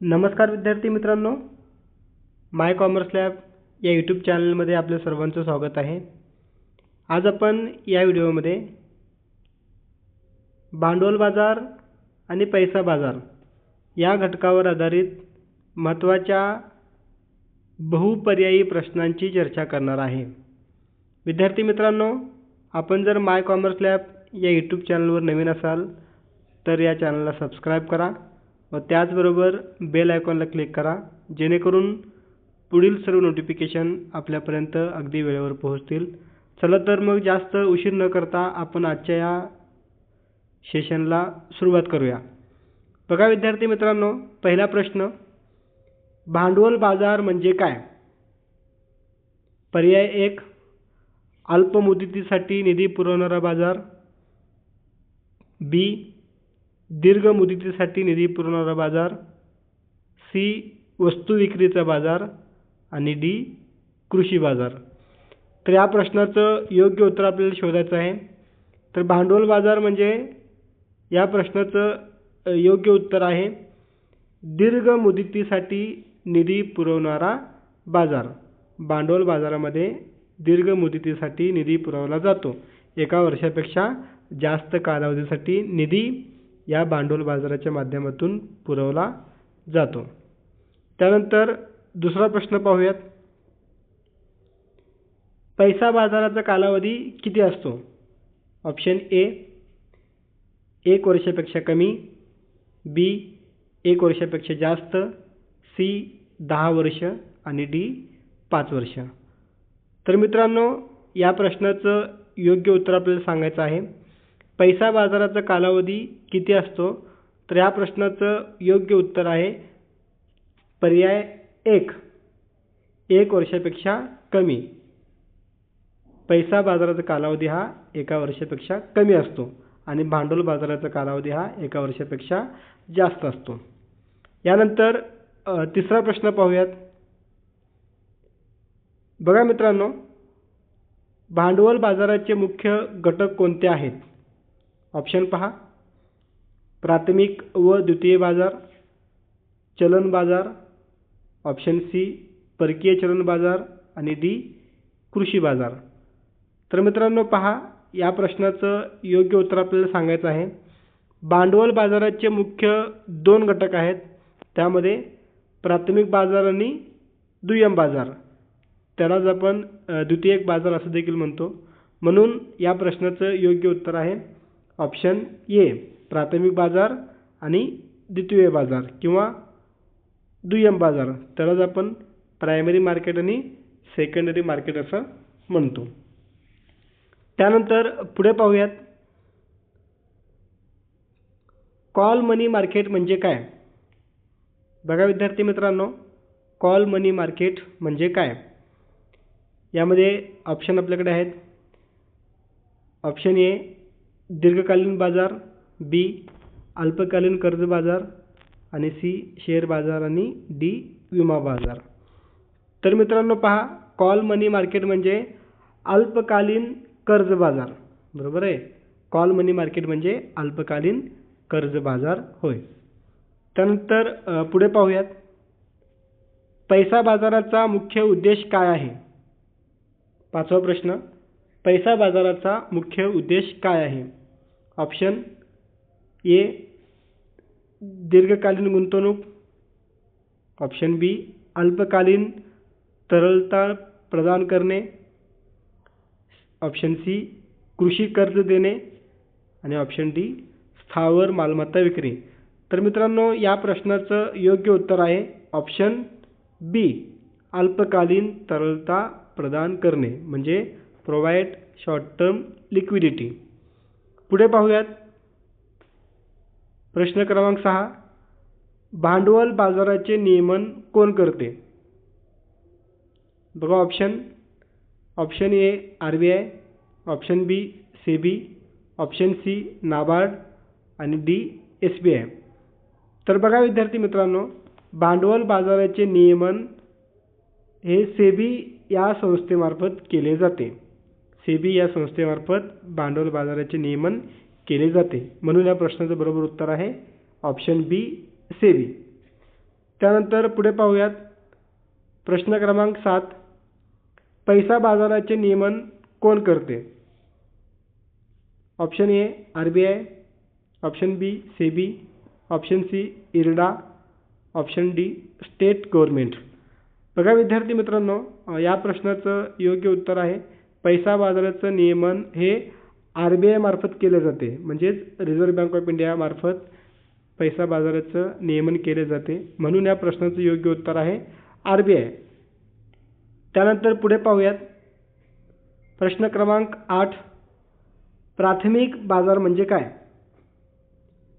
नमस्कार विद्यार्थी मित्रांनो. माय कॉमर्स लॅब या यूट्यूब चॅनलमध्ये आपल्या सर्वांचं स्वागत आहे. आज आपण या व्हिडिओमध्ये भांडवल बाजार आणि पैसा बाजार या घटकावर आधारित महत्त्वाच्या बहुपर्यायी प्रश्नांची चर्चा करणार आहे. विद्यार्थी मित्रांनो आपण जर माय कॉमर्स लॅब या यूट्यूब चॅनलवर नवीन असाल तर या चॅनलला सबस्क्राईब करा. व त्याचबरोबर बेल आयकॉनला क्लिक करा जेणेकरून पुढील सर्व नोटिफिकेशन आपल्यापर्यंत अगदी वेळेवर पोहोचतील. चला तर मग जास्त उशीर न करता आपण आजच्या या सेशनला सुरुवात करूया. बघा विद्यार्थी मित्रांनो पहिला प्रश्न भांडवल बाजार म्हणजे काय? पर्याय एक अल्प मुदतीसाठी निधी पुरवणारा बाजार. बी दीर्घ मुदतीसाठी निधी पुरवणारा बाजार सी वस्तू विक्रीचा बाजार आणि डी कृषी बाजार. तर या प्रश्नाचं योग्य उत्तर आपल्याला शोधायचं आहे. तर भांडवल बाजार म्हणजे या प्रश्नाचं योग्य उत्तर आहे. दीर्घ मुदतीसाठी निधी पुरवणारा बाजार. भांडवल बाजारामध्ये दीर्घ मुदतीसाठी निधी पुरवला जातो. एका वर्षापेक्षा जास्त कालावधीसाठी निधी या भांडवल बाजाराच्या माध्यमातून पुरवला जातो. त्यानंतर दुसरा प्रश्न पाहूयात. पैसा बाजाराचा कालावधी किती असतो? ऑप्शन ए एक वर्षापेक्षा कमी. बी एक वर्षापेक्षा जास्त. सी दहा वर्ष आणि डी पाच वर्ष. तर मित्रांनो या प्रश्नाचं योग्य उत्तर आपल्याला सांगायचं आहे. पैसा बाजाराचा कालावधी किती असतो? तर या प्रश्नाचं योग्य उत्तर आहे पर्याय एक. एक वर्षापेक्षा कमी. पैसा बाजाराचा कालावधी हा एका वर्षापेक्षा कमी असतो आणि भांडवल बाजाराचा कालावधी हा एका वर्षापेक्षा जास्त असतो. यानंतर तिसरा प्रश्न पाहूयात. बघा मित्रांनो भांडवल बाजाराचे मुख्य घटक कोणते आहेत? ऑप्शन पहा. प्राथमिक व द्वितीय बाजार चलन बाजार ऑप्शन सी परकीय चलन बाजार आणि डी कृषी बाजार. तर मित्रांनो पहा या प्रश्नाचं योग्य उत्तर आपल्याला सांगायचं आहे. भांडवल बाजाराचे मुख्य दोन घटक आहेत. त्यामध्ये प्राथमिक बाजार आणि दुय्यम बाजार. त्यालाच आपण द्वितीयक बाजार असं देखील म्हणतो. म्हणून या प्रश्नाचं योग्य उत्तर आहे. ऑप्शन ए प्राथमिक बाजार आणि द्वितीय बाजार किंवा दुय्यम बाजार. त्यालाच आपण प्रायमरी मार्केट आणि सेकंडरी मार्केट असं म्हणतो. त्यानंतर पुढे पाहूयात. कॉल मनी मार्केट म्हणजे काय? बघा विद्यार्थी मित्रांनो कॉल मनी मार्केट म्हणजे काय? यामध्ये ऑप्शन आपल्याकडे आहेत. ऑप्शन ए दीर्घकालीन बाजार बी अल्पकालीन कर्ज बाजार आणि सी शेअर बाजार आणि डी विमा बाजार. तर मित्रांनो पहा कॉल मनी मार्केट म्हणजे अल्पकालीन कर्ज बाजार. बरोबर आहे? कॉल मनी मार्केट म्हणजे अल्पकालीन कर्ज बाजार होय. त्यानंतर पुढे पाहूयात. पैसा बाजाराचा मुख्य उद्देश काय आहे? पाचवा प्रश्न. पैसा बाजाराचा मुख्य उद्देश काय आहे? ऑप्शन ए दीर्घकालीन गुंतवणूक. ऑप्शन बी अल्पकालीन तरलता प्रदान करणे. ऑप्शन सी कृषी कर्ज देणे. आणि ऑप्शन डी स्थावर मालमत्ता विक्री. तर मित्रांनो या प्रश्नाचं योग्य उत्तर आहे ऑप्शन बी अल्पकालीन तरलता प्रदान करणे म्हणजे प्रोव्हाइड शॉर्ट टर्म लिक्विडिटी पुढे पाहूयात. प्रश्न क्रमांक सहा. भांडवल बाजाराचे नियमन कोण करते? बघा option option A R B I option B SEBI option C NABARD. आणि डी एस बी आय तर बघा विद्यार्थी मित्रांनो भांडवल बाजाराचे नियमन हे सेबी या संस्थेमार्फत केले जाते. सेबी या संस्थेमार्फत भांडवल बाजाराचे नियमन केले जाते. म्हणून या प्रश्नाचं बरोबर उत्तर आहे ऑप्शन बी सेबी त्यानंतर पुढे पाहूयात. प्रश्न क्रमांक सात. पैसा बाजाराचे नियमन कोण करते? Option A R B I option B SEBI option C IRDA. Option D state government बघा विद्यार्थी मित्रांनो या प्रश्नाचं योग्य उत्तर आहे. पैसा बाजाराचं नियमन हे आर बी आय मार्फत केले जाते. म्हणजेच रिझर्व्ह बँक ऑफ इंडिया मार्फत पैसा बाजाराचं नियमन केले जाते. म्हणून या प्रश्नाचं योग्य उत्तर आहे आर बी आय. त्यानंतर पुढे पाहूयात. प्रश्न क्रमांक आठ. प्राथमिक बाजार म्हणजे काय?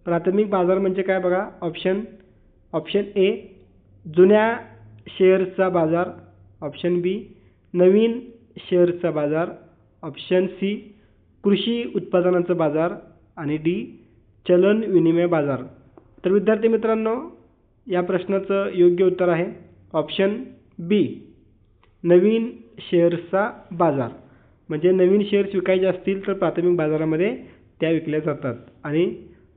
प्राथमिक बाजार म्हणजे काय बघा? ऑप्शन ऑप्शन ए जुन्या शेअर्सचा बाजार. ऑप्शन बी नवीन शेअर्सचा बाजार ऑप्शन सी कृषी उत्पादनांचा बाजार आणि डी चलन विनिमय बाजार. तर विद्यार्थी मित्रांनो या प्रश्नाचं योग्य उत्तर आहे ऑप्शन बी नवीन शेअर्सचा बाजार. म्हणजे नवीन शेअर्स विकायचे असतील तर प्राथमिक बाजारामध्ये त्या विकल्या जातात आणि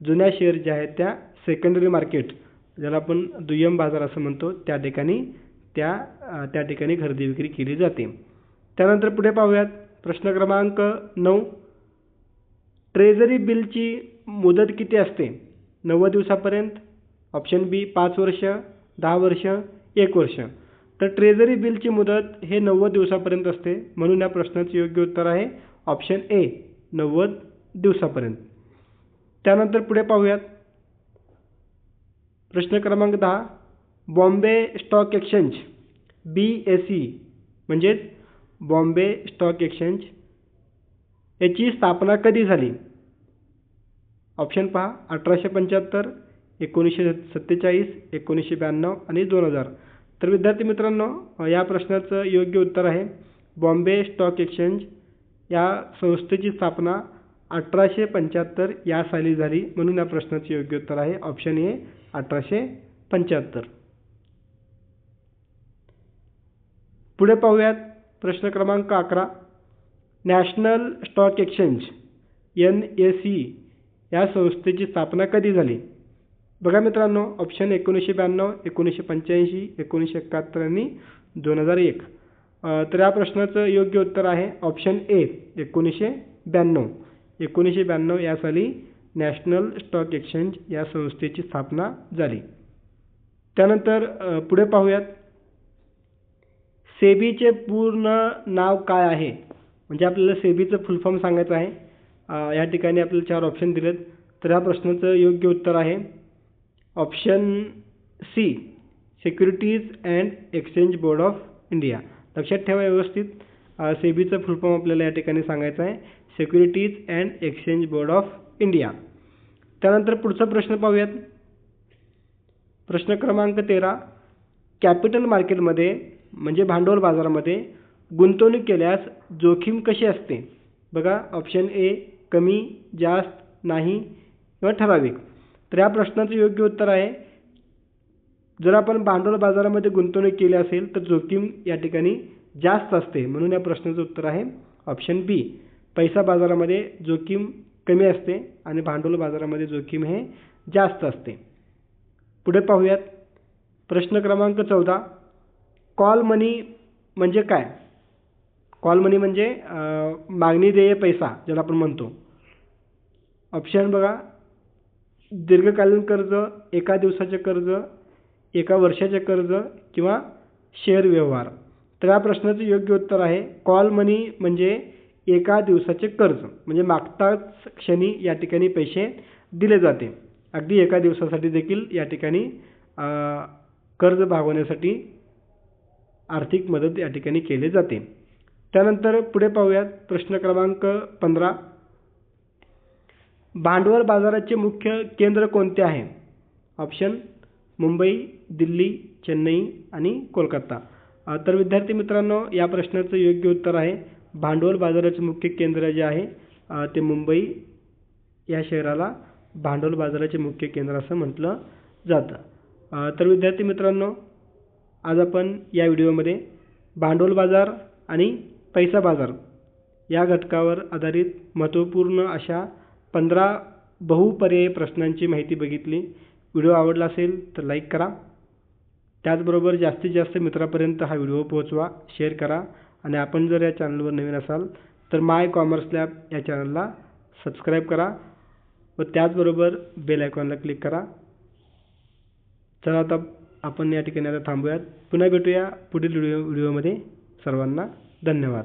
जुन्या शेअर्स ज्या आहेत त्या सेकंडरी मार्केट ज्याला आपण दुय्यम बाजार असं म्हणतो त्या ठिकाणी त्या त्या ठिकाणी खरेदी विक्री केली जाते. त्यानंतर पुढे पाहूयात. प्रश्न क्रमांक नऊ. ट्रेझरी बिलची मुदत किती असते? नव्वद दिवसापर्यंत. ऑप्शन बी पाच वर्ष दहा वर्ष एक वर्ष. तर ट्रेझरी बिलची मुदत हे नव्वद दिवसापर्यंत असते. म्हणून या प्रश्नाचं योग्य उत्तर आहे. ऑप्शन ए नव्वद दिवसापर्यंत. त्यानंतर पुढे पाहूयात. प्रश्न क्रमांक दहा. Bombay stock exchange B S E म्हणजेच बॉम्बे स्टॉक एक्सचेंज याची स्थापना कधी झाली? ऑप्शन पहा अठराशे पंच्याहत्तर एकोणीसशे सत्तेचाळीस एकोणीसशे ब्याण्णव आणि दोन हजार. तर विद्यार्थी मित्रांनो या प्रश्नाचं योग्य उत्तर आहे बॉम्बे स्टॉक एक्सचेंज या संस्थेची स्थापना अठराशे पंच्याहत्तर या साली झाली म्हणून या प्रश्नाचे योग्य उत्तर आहे. ऑप्शन ए अठराशे पंच्याहत्तर. पुढे पाहूयात. प्रश्न क्रमांक अकरा. National stock exchange N S E या संस्थेची स्थापना कधी झाली? बघा मित्रांनो ऑप्शन एकोणीसशे ब्याण्णव एकोणीसशे पंच्याऐंशी एकोणीसशे एकाहत्तर आणि दोन हजार एक. तर या प्रश्नाचं योग्य उत्तर आहे ऑप्शन ए एकोणीसशे ब्याण्णव. एकोणीसशे ब्याण्णव या साली नॅशनल स्टॉक एक्सचेंज या संस्थेची स्थापना झाली. त्यानंतर पुढे पाहूयात. सेबीचे पूर्ण नाव काय आहे? म्हणजे आपल्याला सेबीचं फुल फॉर्म सांगायचं आहे. या ठिकाणी आपल्याला चार ऑप्शन दिलेत. तर ह्या प्रश्नाचं योग्य उत्तर आहे. Option C securities and exchange board of India लक्षात ठेवा व्यवस्थित. सेबीचं फुल फॉर्म आपल्याला या ठिकाणी सांगायचं आहे. Securities and exchange board of India त्यानंतर पुढचा प्रश्न पाहूयात. प्रश्न क्रमांक तेरा कॅपिटल मार्केटमध्ये म्हणजे भांडवल बाजारामध्ये गुंतवणूक केल्यास जोखीम कशी असते? बघा ऑप्शन ए कमी जास्त नाही किंवा ठराविक. तर या प्रश्नाचं योग्य उत्तर आहे जर आपण भांडवल बाजारामध्ये गुंतवणूक केली असेल तर जोखीम या ठिकाणी जास्त असते म्हणून या प्रश्नाचं उत्तर आहे ऑप्शन बी पैसा बाजारामध्ये जोखीम कमी असते आणि भांडवल बाजारामध्ये जोखीम हे जास्त असते. पुढे पाहूयात. प्रश्न क्रमांक चौदा. कॉल मनी म्हणजे काय? कॉल मनी म्हणजे मागणी देय पैसा ज्याला आपण म्हणतो. ऑप्शन बघा. दीर्घकालीन कर्ज एका दिवसाचे कर्ज एका वर्षाचे कर्ज किंवा शेअर व्यवहार. तर या प्रश्नाचं योग्य उत्तर आहे कॉल मनी म्हणजे एका दिवसाचे कर्ज. म्हणजे मागताच क्षणी या ठिकाणी पैसे दिले जाते. अगदी एका दिवसासाठी देखील या ठिकाणी कर्ज भागवण्यासाठी आर्थिक मदत या ठिकाणी केली जाते. त्यानंतर पुढे पाहूयात प्रश्न क्रमांक पंधरा. भांडवल बाजाराचे मुख्य केंद्र कोणते आहे? ऑप्शन मुंबई दिल्ली चेन्नई आणि कोलकाता. तर विद्यार्थी मित्रांनो या प्रश्नाचं योग्य उत्तर आहे. भांडवल बाजाराचे मुख्य केंद्र जे आहे ते मुंबई या शहराला भांडवल बाजाराचे मुख्य केंद्र असं म्हटलं जातं. तर विद्यार्थी मित्रांनो आज आपण या व्हिडिओमध्ये भांडवल बाजार आणि पैसा बाजार या घटकावर आधारित महत्त्वपूर्ण अशा पंधरा बहुपर्यायी प्रश्नांची माहिती बघितली. व्हिडिओ आवडला असेल तर लाईक करा. त्याचबरोबर जास्तीत जास्त मित्रापर्यंत हा व्हिडिओ पोहोचवा शेअर करा आणि आपण जर या चॅनलवर नवीन असाल तर माय कॉमर्स लॅब या चॅनलला सबस्क्राईब करा व त्याचबरोबर बेल आयकॉनला क्लिक करा. चला आता आपण या ठिकाणी आता थांबूयात. पुन्हा भेटूया पुढील व्हिडिओ व्हिडिओमध्ये. सर्वांना धन्यवाद.